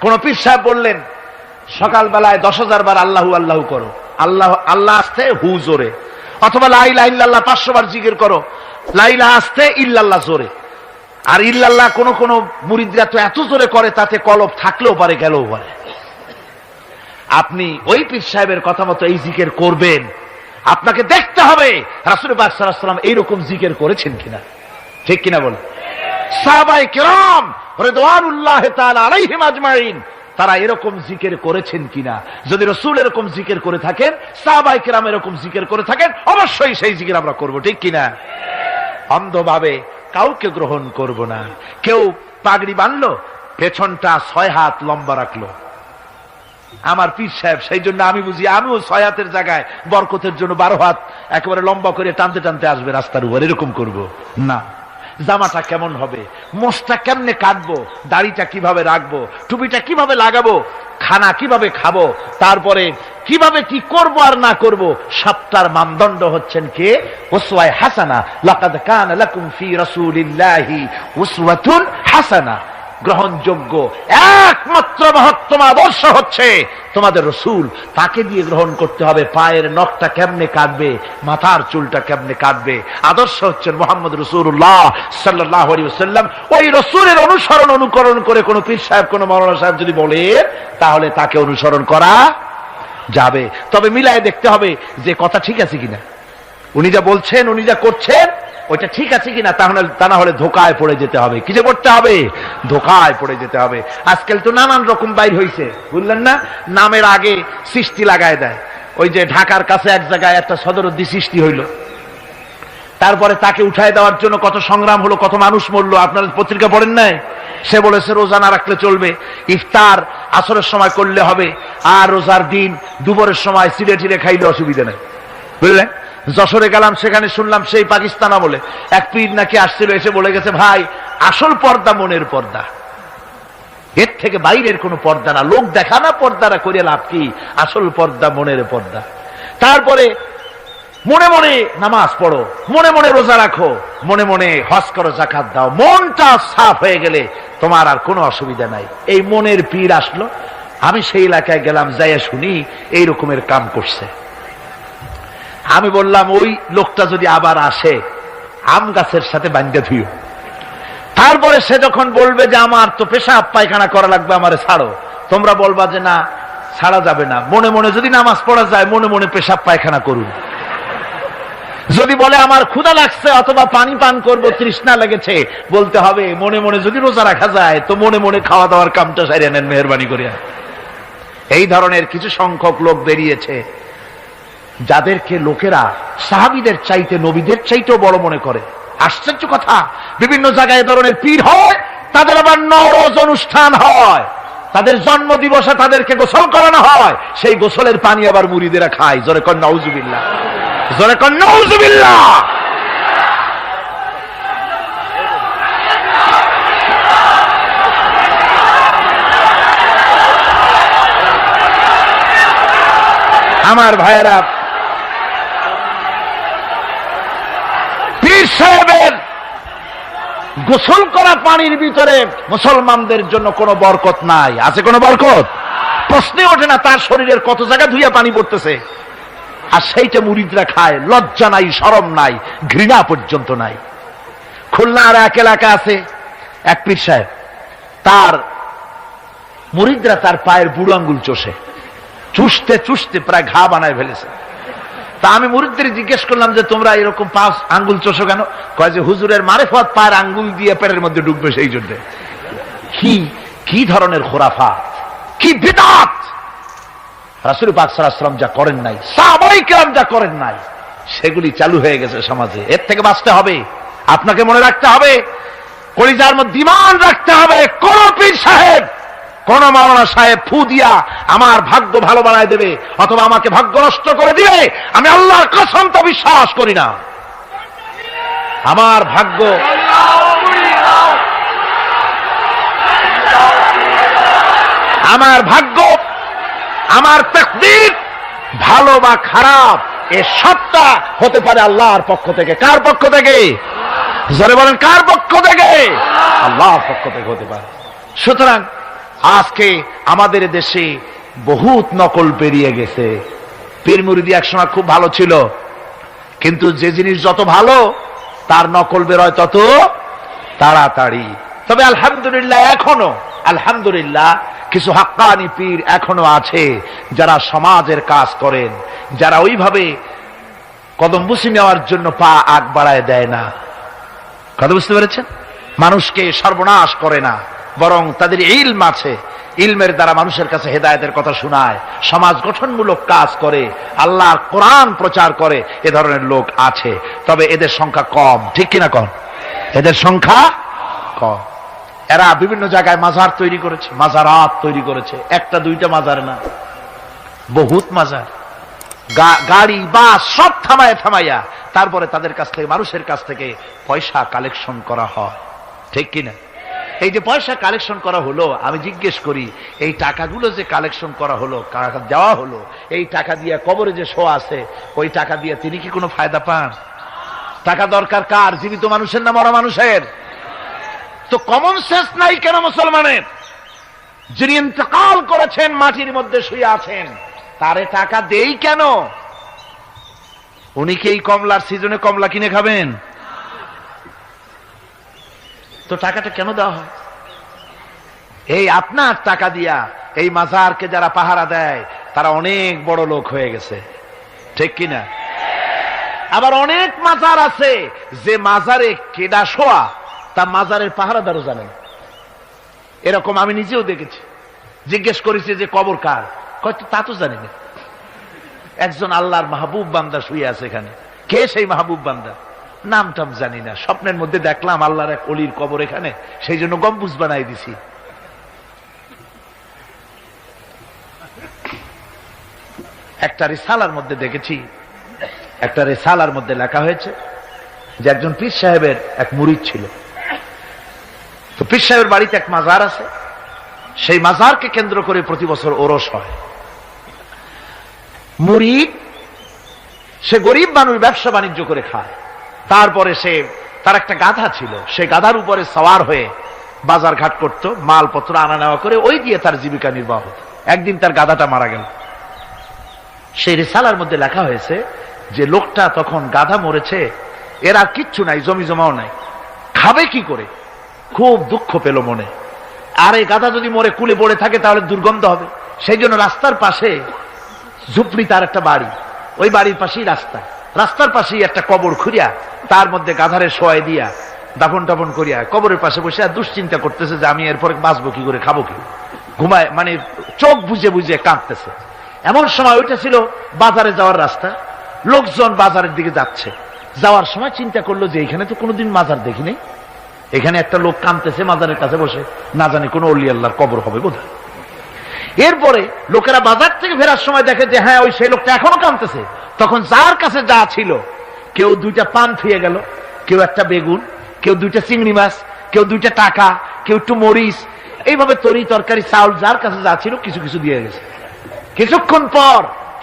কোন পীর সাহেব বললেন, সকালবেলায় দশ হাজার বার আল্লাহু আল্লাহ করো। আল্লাহ আল্লাহ আসতে হু জোরে। অথবা লাইলা ইল্লাল্লাহ পাঁচশো বার জিকির করো। লাইলা আসতে ইল্লাল্লাহ জোরে। আর ইল্লাল্লাহ কোন কোন মুরিদরা তো এত জোরে করে তাতে কলব থাকলেও পারে, গেলেও পারে। আপনি ওই পীর সাহেবের কথা মতো এই জিকের করবেন। আপনাকে দেখতে হবে রাসুল বাকসালাম এইরকম জিকের করেছেন কিনা। ঠিক কিনা বলে সাহাবাই কেরাম রেদওয়ানুল্লাহ আলাইহিম আজমাইন, তারা এরকম জিকের করেছেন কিনা? যদি রসুল এরকম জিকের করে থাকেন সাহাবাই কেরাম এরকম জিকের করে থাকেন, অবশ্যই সেই জিকির আমরা করব, ঠিক কিনা? অন্ধভাবে কাউকে গ্রহণ করব না। কেউ পাগড়ি বানলো, পেছনটা ছয় হাত লম্বা রাখল। আমার পীর সাহেব, সেই জন্য আমি বুঝি, আমিও ছয় হাতের জায়গায় বরকতের জন্য বারো হাত একেবারে লম্বা করে টানতে টানতে আসবে রাস্তার উপর, এরকম করব। না। জামাটা কেমন হবে? মোষটা কেমনে কাটবো? দাড়িটা কীভাবে রাখব? টুপিটা কীভাবে লাগাবো? খানা কীভাবে খাব? তারপরে কীভাবে কি করব আর না করব? সবটার মানদণ্ড হচ্ছেন কে? ওসওয়ায় হাসানা। লাকাদ কান লাকুম ফি রাসূলিল্লাহি উসওয়াতুন হাসানা। গ্রহণযোগ্য। একমাত্র মহত্তম আদর্শ হচ্ছে তোমাদের রসুল। তাকে দিয়ে গ্রহণ করতে হবে। পায়ের নখটা কেমনে কাটবে? মাথার চুলটা কেমনে কাটবে? আদর্শ হচ্ছেন মোহাম্মদ রসুল্লাহ সাল্লাহ সাল্লাম ওই রসুলের অনুসরণ, অনুকরণ করে কোনো পীর সাহেব, কোনো মৌলানা সাহেব যদি বলে, তাহলে তাকে অনুসরণ করা যাবে। তবে মিলায় দেখতে হবে যে কথা ঠিক আছে কিনা। উনি যা বলছেন, উনি যা করছেন ওইটা ঠিক আছে কিনা তাহলে তা না হলে ধোকায় পড়ে যেতে হবে। কি যে করতে হবে? ধোকায় পড়ে যেতে হবে। আজকাল তো নানান রকম বাইর হয়েছে বুঝলেন না? নামের আগে সৃষ্টি লাগায় দেয়। ওই যে ঢাকার কাছে এক জায়গায় একটা সদরদ্দি সৃষ্টি হইল। তারপরে তাকে উঠায় দেওয়ার জন্য কত সংগ্রাম হলো, কত মানুষ মরলো, আপনারা পত্রিকা পড়েন নাই? সে বলেছে, রোজা না রাখলে চলবে। ইফতার আসরের সময় করলে হবে। আর রোজার দিন দুপুরের সময় সিরে টিরে খাইলে অসুবিধা নেই। বুঝলেন? যশোরে গেলাম, সেখানে শুনলাম সেই পাকিস্তানা বলে এক পীর নাকি আসছিল, এসে বলে গেছে, ভাই, আসল পর্দা মনের পর্দা। এর থেকে বাইরের কোনো পর্দা না। লোক দেখা না পর্দারা করে লাভ কি? আসল পর্দা মনের পর্দা। তারপরে মনে মনে নামাজ পড়ো, মনে মনে রোজা রাখো, মনে মনে হজ করো জাকাত দাও। মনটা সাফ হয়ে গেলে তোমার আর কোনো অসুবিধা নাই। এই মনের পীর আসলো, আমি সেই এলাকায় গেলাম, যাইয়া শুনি, এই রকমের কাম করছে। আমি বললাম, ওই লোকটা যদি আবার আসে, আম গাছের সাথে বান্ধে ধুইও। তারপরে সে যখন বলবে যে, আমার তো পেশাব, পায়খানা করা লাগবে আমারে, ছাড়ো। তোমরা বলবা যে, না, ছাড়া যাবে না। মনে মনে যদি নামাজ পড়া যায়, মনে মনে পেশাব, পায়খানা করুন। যদি বলে, আমার ক্ষুধা লাগছে, অথবা পানি পান করব, তৃষ্ণা লেগেছে। বলতে হবে, মনে মনে যদি রোজা রাখা যায়, তো মনে মনে খাওয়া দাওয়ার কামটা সারিয়ে নেন, মেহরবানি করিয়া। এই ধরনের কিছু সংখ্যক লোক বেরিয়েছে। যাদেরকে লোকেরা সাহাবিদের চাইতে, নবীদের চাইতেও বড় মনে করে। আশ্চর্য কথা, বিভিন্ন জায়গায় ধরনের পীর হয়, তাদের আবার নরজ অনুষ্ঠান হয়। তাদের জন্ম দিবসে তাদেরকে গোসল করানো হয়। সেই গোসলের পানি আবার মুড়িদেরা খায়। জোরে কন নউজুবিল্লাহ। জোরে কন নউজুবিল্লাহ। আমার ভাইয়েরা পীর সাহেবের গোসল করা পানির ভিতরে মুসলমানদের জন্য কোনো বরকত নাই। আছে কোনো বরকত? প্রশ্নে ওঠে না, তার শরীরের কত জায়গা ধুইয়া পানি পড়তেছে। আর সেইটা মুরিদরা খায়, লজ্জা নাই, সরম নাই, ঘৃণা পর্যন্ত নাই। খুলনার এক এলাকা আছে, এক পীর সাহেব। তার মুরিদরা তার পায়ের বুড়ো আঙ্গুল চষে। চুষতে চুষতে প্রায় ঘা বানায় ফেলেছে। তা আমি মুরিদদের জিজ্ঞেস করলাম যে, তোমরা এরকম পাঁচ আঙ্গুল চষো কেন? কয় যে, হুজুরের মারেফত পায়ের আঙ্গুল দিয়ে পেটের মধ্যে ঢুকবে সেই জন্য। কি কি ধরনের খোরাফা কি বিদাত? রাসুল পাক সাল্লাম যা করেন নাই কেরাম যা করেন নাই, সেগুলি চালু হয়ে গেছে সমাজে। এর থেকে বাঁচতে হবে, আপনাকে মনে রাখতে হবে, কলিজার মধ্যে ইমান রাখতে হবে। কোন পীর সাহেব কোন মাওলানা সাহেব ফু দিয়া আমার ভাগ্য ভালো বানায় দেবে, অথবা আমাকে ভাগ্য নষ্ট করে দিবে, আমি আল্লাহর কসম বিশ্বাস করি না। আমার ভাগ্য আমার ভাগ্য, আমার তকদির ভালো বা খারাপ, এ সবটা হতে পারে আল্লাহর পক্ষ থেকে। কার পক্ষ থেকে? জোরে বলেন, কার পক্ষ থেকে? আল্লাহর পক্ষ থেকে হতে পারে। সুতরাং আজকে আমাদের দেশে বহুত নকল পেরিয়ে গেছে। পীর মুরিদি একসময় খুব ভালো ছিল, কিন্তু যে জিনিস যত ভালো, তার নকল বেরোয় তত তাড়াতাড়ি। তবে আলহামদুলিল্লাহ এখনও, আলহামদুলিল্লাহ কিছু হাক্কানি পীর এখনও আছে, যারা সমাজের কাজ করেন, যারা ওইভাবে কদম বুসি নেওয়ার জন্য পা আগ বাড়ায় দেয় না। কথা বুঝতে পেরেছেন? মানুষকে সর্বনাশ করে না। বরং তাদের ইলম আছে। ইলমের দ্বারা মানুষের কাছে হেদায়তের কথা শোনায়, সমাজ গঠনমূলক কাজ করে আল্লাহর কোরআন প্রচার করে, এ ধরনের লোক আছে। তবে এদের সংখ্যা কম, ঠিক কিনা কম এদের সংখ্যা কম। এরা বিভিন্ন জায়গায় মাজার তৈরি করেছে, মাজারাত তৈরি করেছে। একটা, দুইটা মাজার না, বহুত মাজার। গাড়ি, বাস সব থামায়, থামাইয়া তারপরে তাদের কাছ থেকে, মানুষের কাছ থেকে পয়সা কালেকশন করা হয়। ঠিক কিনা? এই যে পয়সা কালেকশন করা হলো, আমি জিজ্ঞেস করি, এই টাকাগুলো যে কালেকশন করা হলো দেওয়া হলো, এই টাকা দিয়ে কবরে যে শো আছে, ওই টাকা দিয়ে তিনি কি কোনো ফায়দা পান? টাকা দরকার কার? জীবিত মানুষের না মরা মানুষের? তো কমন সেন্স নাই কেন মুসলমানের? যিনি ইন্তকাল করেছেন, মাটির মধ্যে শুয়ে আছেন, তারে টাকা দেই কেন? উনি কি এই কমলার সিজনে কমলা কিনে খাবেন? তো টাকাটা কেন দেওয়া হয়? এই আপনার টাকা দিয়া এই মাজারকে যারা পাহারা দেয়, তারা অনেক বড় লোক হয়ে গেছে। ঠিক কিনা? আবার অনেক মাজার আছে, যে মাজারে কেডা শোয়া, তা মাজারের পাহারাদারও জানেন। এরকম আমি নিজেও দেখেছি। জিজ্ঞেস করেছি যে কবর কার? কয়তো তা তো জানি না। একজন আল্লাহর মাহবুব বান্দা শুয়ে আছে এখানে। কে সেই মাহবুব বান্দা? নাম টাম জানি না। স্বপ্নের মধ্যে দেখলাম আল্লাহর এক অলির কবর এখানে। সেই জন্য গম্বুজ বানাই দিছি। একটা রিসালার মধ্যে দেখেছি। একটা রেসালার মধ্যে লেখা হয়েছে যে একজন পীর সাহেবের এক মুরিদ ছিল। তো পীর সাহেবের বাড়িতে এক মাজার আছে। সেই মাজারকে কেন্দ্র করে প্রতি বছর ওরস হয়। মুরিদ, সে গরিব মানুষ ব্যবসা বাণিজ্য করে খায়। তারপরে সে, তার একটা গাধা ছিল। সে গাধার উপরে সওয়ার হয়ে বাজার ঘাট করত, মালপত্র আনা নেওয়া করে ওই দিয়ে তার জীবিকা নির্বাহ হতো। একদিন তার গাধাটা মারা গেল। সেই রিসালার মধ্যে লেখা হয়েছে যে লোকটা তখন গাধা মরেছে, এর কিচ্ছু নাই, জমি জমাও নাই। খাবে কি করে? খুব দুঃখ পেল মনে। আর এই গাধা যদি মরে, কুলে পড়ে থাকে, তাহলে দুর্গন্ধ হবে। সেই জন্য রাস্তার পাশে ঝুপড়ি তার একটা বাড়ি। ওই বাড়ির পাশেই রাস্তা। রাস্তার পাশেই একটা কবর খুঁড়িয়া, তার মধ্যে গাধারে শোয়াই দিয়া, দাফন টাফন করিয়া, কবরের পাশে বসে আর দুশ্চিন্তা করতেছে যে আমি এরপরে বাঁচবো কি করে, খাব কি? ঘুমায় মানে চোখ বুঝে বুঝে কাঁদতেছে। এমন সময় ওইটা ছিল বাজারে যাওয়ার রাস্তা। লোকজন বাজারের দিকে যাচ্ছে। যাওয়ার সময় চিন্তা করল যে এখানে তো কোনোদিন মাজার দেখিনি এখানে একটা লোক কাঁদতেছে মাজারের কাছে বসে। না জানি কোনো অলি আল্লাহর কবর হবে বোধহয়। এরপরে লোকেরা বাজার থেকে ফেরার সময় দেখে যে হ্যাঁ ওই সেই লোকটা এখনও কাঁদতেছে তখন যার কাছে যা ছিল, কেউ দুইটা পান থুয়ে গেল, কেউ একটা বেগুন, কেউ দুইটা চিংড়ি মাছ, কেউ দুইটা টাকা, কেউ একটু মরিচ। এইভাবে তরি তরকারি, চাউল, যার কাছে যা ছিল কিছু কিছু দিয়ে গেছে। কিছুক্ষণ পর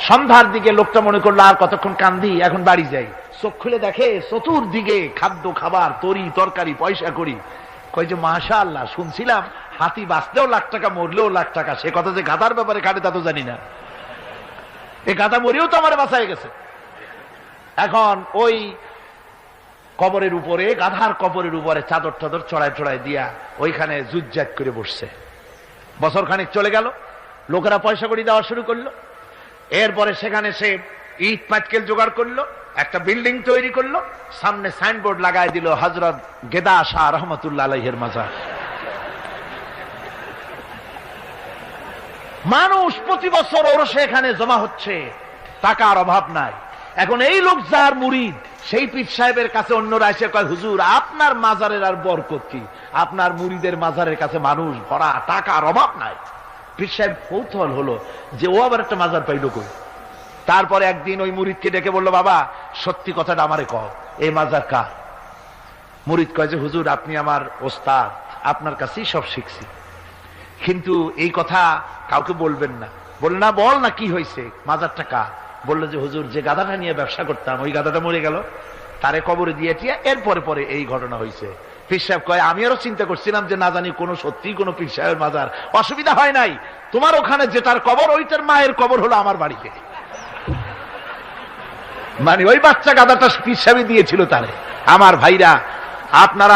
সন্ধ্যার দিকে লোকটা মনে করল, আর কতক্ষণ কান্দি, এখন বাড়ি যাই। চোখ খুলে দেখে চতুর্দিকে খাদ্য, খাবার, তরি, তরকারি, পয়সা করি। কয় যে মাশা শুনছিলাম হাতি বাঁচতেও লাখ টাকা, মরলেও লাখ টাকা। সে কথা যে গাদার ব্যাপারে কাটে তা তো জানি না। এই গাদা মরেও তো আমার বাঁচায় গেছে। এখন ওই কবরের উপরে, গাধার কবরের উপরে চাদর টাদর চড়ায় চড়ায় দিয়া ওইখানে জুজ্জাত করে বসছে। বছর খানিক চলে গেল, লোকেরা পয়সা করি দেওয়া শুরু করল। এরপরে সেখানে সে ইট পাটকেল জোগাড় করল, একটা বিল্ডিং তৈরি করল, সামনে সাইনবোর্ড লাগাই দিল হজরত গেদা শাহ রহমতুল্লাহ আলহের মাজার। মানুষ প্রতি বছর ওরসে এখানে জমা হচ্ছে। টাকার অভাব নাই। এখন এই লোক যার মুরিদ, সেই পীর সাহেবের কাছে অন্যরা এসে কয়, হুজুর, আপনার মাজারের আর বরকত কি? আপনার মুরিদের মাজারের কাছে মানুষ ভরা, টাকার অভাব নাই। পীর সাহেব কৌতূহল হলো যে ও আবার একটা মাজার পাইল কই? তারপরে একদিন ওই মুরিদকে ডেকে বলল, বাবা, সত্যি কথাটা আমারে কহ এই মাজার কার? মুরিদ কয় যে, হুজুর, আপনি আমার ওস্তাদ, আপনার কাছেই সব শিখছি। কিন্তু এই কথা কাউকে বলবেন না। বলল না, বল না, কি হয়েছে? মাজারটা কার? বলল যে, হুজুর, যে গাধাটা নিয়ে ব্যবসা করতাম, ওই গাধাটা মরে গেল। তারে কবরে দিয়ে টিয়া, এরপরে পরে এই ঘটনা হয়েছে। পীর সাহেব কয়, আমি আরও চিন্তা করছিলাম যে, না জানি কোনো সত্যি কোনো পীর সাহেবের মাজার। অসুবিধা হয় নাই। তোমার ওখানে যেটার কবর, ওইটার মায়ের কবর হলো আমার বাড়িতে। মানে ওই বাচ্চা গাদাটা পীর সাহেবই দিয়েছিল তারে। আমার ভাইরা, আপনারা